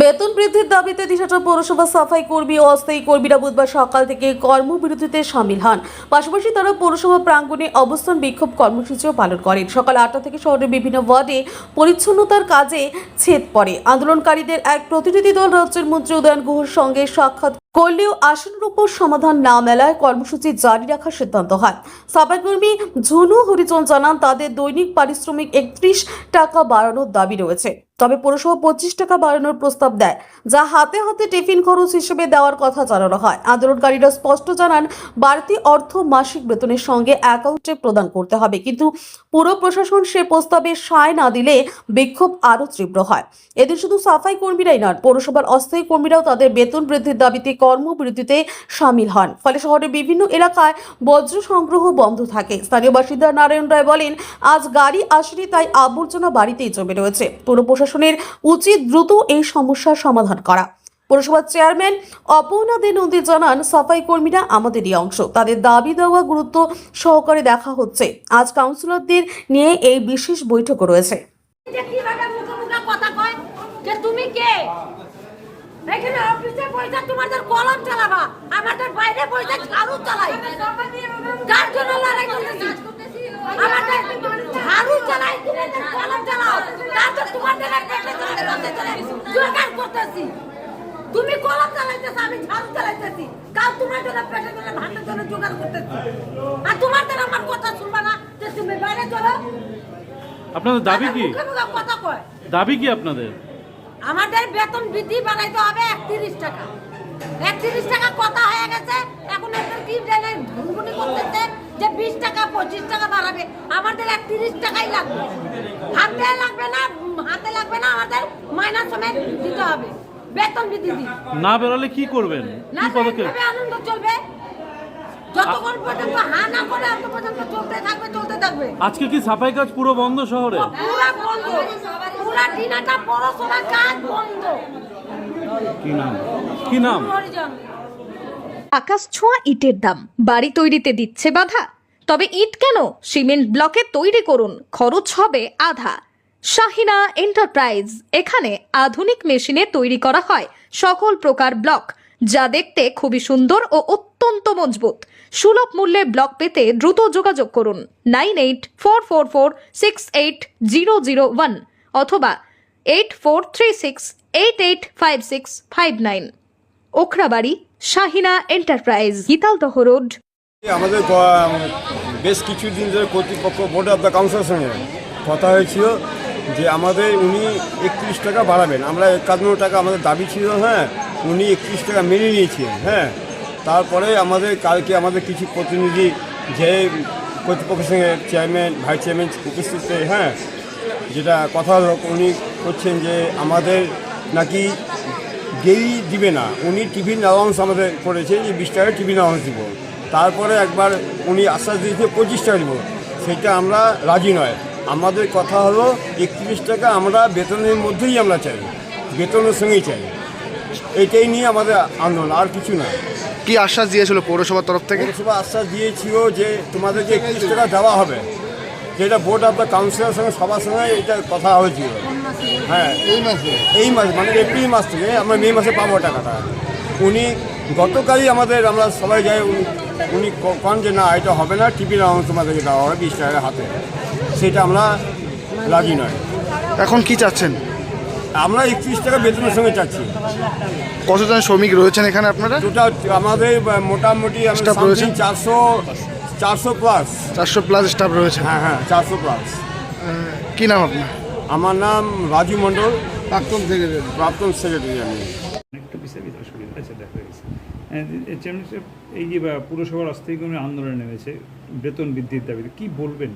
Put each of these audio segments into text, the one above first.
বেতন বৃদ্ধির দাবিতে দিশাটা পৌরসভা সাফাই কর্মী ও অস্থায়ী কর্মীরা বুধবার সকাল থেকে কর্মবিরতিতে সামিল হন। পাশাপাশি তারা পৌরসভা প্রাঙ্গণে অবস্থান বিক্ষোভ কর্মসূচিও পালন করেন। সকাল আটটা থেকে শহরের বিভিন্ন ওয়ার্ডে পরিচ্ছন্নতার কাজে ছেদ পড়ে। আন্দোলনকারীদের এক প্রতিনিধি দল রাজ্যের মন্ত্রী উদয়ন গুহর সঙ্গে সাক্ষাৎ করলেও আসনের উপর সমাধান না মেলায় কর্মসূচি জারি রাখার সিদ্ধান্ত হয়। সাফাই কর্মী ঝুনু হরিজন জানান, তাদের দৈনিক পারিশ্রমিক একত্রিশ টাকা বাড়ানোর দাবি রয়েছে। তবে পৌরসভা পঁচিশ টাকা বাড়ানোর প্রস্তাব দেয়, যা হাতে হাতে টিফিন খরচ হিসেবে দেওয়ার কথা জানানো হয়। আন্দোলনকারীরা স্পষ্ট জানান, বাড়তি অর্থ মাসিক বেতনের সঙ্গে অ্যাকাউন্টে প্রদান করতে হবে, কিন্তু পুরো প্রশাসন সে প্রস্তাবে সায় না দিলে বিক্ষোভ আরও তীব্র হয়। এদিন শুধু সাফাই কর্মীরাই নন, পৌরসভার অস্থায়ী কর্মীরাও তাদের বেতন বৃদ্ধির দাবিতে কর্মবিরতিতে সামিল হন। ফলে শহরের বিভিন্ন এলাকায় বজ্র সংগ্রহ বন্ধ থাকে। স্থানীয় বাসিন্দা নারায়ণ রায় বলেন, আজ গাড়ি আসেনি, তাই আবর্জনা বাড়িতেই জমে রয়েছে। পৌর প্রশাসনের উচিত দ্রুত এই সমস্যার সমাধান করা। পৌরসভার চেয়ারম্যান অপর্ণা দে নন্দী জানান, সাফাই কর্মীরা আমাদেরই অংশ। তাদের দাবি দেওয়া গুরুত্ব সহকারে দেখা হচ্ছে। আজ কাউন্সিলরদের নিয়ে এই বিশেষ বৈঠক রয়েছে। আমাদের বাইরে পয়সা ঝাড়ু চালাই। আমাদের ঝাড়ু চালাই কলম চালাও। চলে জোগাড় করতেছি। তুমি কলম চালাইতেছ আমি ঝাড়ু চালাইতেছি। কাল তোমার জন্য পেটে জন্য ভাতের জন্য জোগাড় করতেছি। আর তোমার দ্বারা আমার কথা শুনবা না যে তুমি বাইরে চলো। আপনাদের দাবি কি? কথা কয়। দাবি কি আপনাদের? আমাদের বেতন বৃদ্ধি বাড়াইতে হবে একত্রিশ টাকা। একত্রিশ টাকা কথা হয়ে গেছে এখন একটা কি জানে ধুনগুনি করতেছে যে বিশ টাকা পঁচিশ টাকা বাড়াবে? আমাদের একত্রিশ টাকাই লাগবে। হাতে লাগবে না হাতে লাগবে না আমাদের মাইনাস সমেত দিতে হবে। বেতন বৃদ্ধি দিন। না বেরোলে কি করবেন? না কি পদক্ষেপ? এইভাবে আনন্দ চলবে? যতক্ষণ পর্যন্ত হা না করে অত পর্যন্ত চলতে থাকবে চলতে থাকবে। আজকে কি সাফাই কাজ পুরো বন্ধ শহরে? পুরা বন্ধ। পুরা দিনাটা পড়াশোনা কাজ বন্ধ। কি নাম? কি নাম? আকাশ ছোঁয়া ইটের দাম। বাড়ি তৈরিতে দিচ্ছে বাধা। তবে ইট কেন? সিমেন্ট ব্লকে তৈরি করুন। খরচ হবে আধা। শাহিনা এন্টারপ্রাইজ। এখানে আধুনিক মেশিনে তৈরি করা হয় সকল প্রকার ব্লক, যা দেখতে খুবই সুন্দর ও অত্যন্ত মজবুত। সুলভ মূল্যে ব্লক পেতে দ্রুত যোগাযোগ করুন nine eight four four four six eight zero zero one অথবা eight four three six eight eight five six five nine. Okhrabari, Shahina enterprise, Gitaldaha road. আমাদের বেশ কিছুদিন ধরে কর্তৃপক্ষ বোর্ড অফ দ্য কাউন্সিলের সঙ্গে কথা হয়েছিল। যে আমাদের উনি একত্রিশ টাকা বাড়াবেন। আমরা একান্ন টাকা আমাদের দাবি ছিল হ্যাঁ উনি একত্রিশ টাকা মেনে নিয়েছিলেন হ্যাঁ। তারপরে আমাদের কালকে আমাদের কিছু প্রতিনিধি যে কর্তৃপক্ষের সঙ্গে চেয়ারম্যান ভাইস চেয়ারম্যান উপস্থিত হ্যাঁ যেটা কথা উনি করছেন যে আমাদের নাকি যেই দিবে না। উনি টিফিন অ্যালাউন্স আমাদের করেছে যে বিশ টাকা টিফিন অ্যালাউন্স দিব। তারপরে একবার উনি আশ্বাস দিয়েছে পঁচিশ টাকা দিব। সেটা আমরা রাজি নয়। আমাদের কথা হলো একত্রিশ টাকা আমরা বেতনের মধ্যেই আমরা চাই বেতনের সঙ্গেই চাই। এটাই নিয়ে আমাদের আন্দোলন আর কিছু না। কি আশ্বাস দিয়েছিল পৌরসভার তরফ থেকে? পৌরসভা আশ্বাস দিয়েছিল যে তোমাদেরকে একত্রিশ টাকা দেওয়া হবে যেটা বোর্ড অফ দ্য কাউন্সিলের সঙ্গে সবার সঙ্গে এটা কথা হয়েছিল। হ্যাঁ। এই মাসে? এই মাস মানে এপ্রিল মাস থেকে আমরা মে মাসে পাবো টাকাটা। উনি গতকালই আমাদের আমরা সবাই যাই উনি- কন যে না এটা হবে না টিফিন অ্যামাউন্ট তোমাদেরকে দেওয়া হবে বিশ টাকা হাতে। সেটা আমরা রাজি নয়। এখন কি চাচ্ছেন? আমরা একত্রিশ টাকা বেতনের সঙ্গে চাচ্ছি। কতজন শ্রমিক রয়েছেন এখানে আপনারা? টোটাল আমাদের মোটামুটি চারশো চারশো প্লাস চারশো প্লাস স্টাফ রয়েছে। হ্যাঁ হ্যাঁ চারশো প্লাস কি নাম আপনার? আমার নাম রাজু মণ্ডল। প্রাক্তন সেক্রেটারি প্রাক্তন সেক্রেটারি আমি। একটা বিষয় ভিতরে সুবিধা আছে দেখা গেছে চেয়ারম্যান সাহেব, এই যে পুরসভার অস্থায়ী কর্মী আন্দোলনে নেমেছে বেতন বৃদ্ধির দাবিতে কি বলবেন?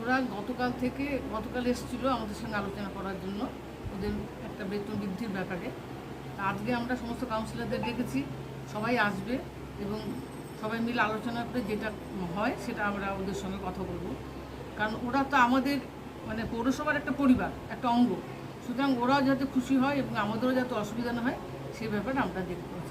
ওরা গতকাল থেকে গতকাল এসেছিল আমাদের সঙ্গে আলোচনা করার জন্য ওদের একটা বেতন বৃদ্ধির ব্যাপারে। আজকে আমরা সমস্ত কাউন্সিলরদের ডেকেছি সবাই আসবে এবং সবাই মিলে আলোচনা করে যেটা হয় সেটা আমরা ওদের সঙ্গে কথা বলব। কারণ ওরা তো আমাদের মানে পৌরসভার একটা পরিবার একটা অঙ্গ। সুতরাং ওরাও যাতে খুশি হয় এবং আমাদেরও যাতে অসুবিধা না হয় সেই ব্যাপারে আমরা দেখব।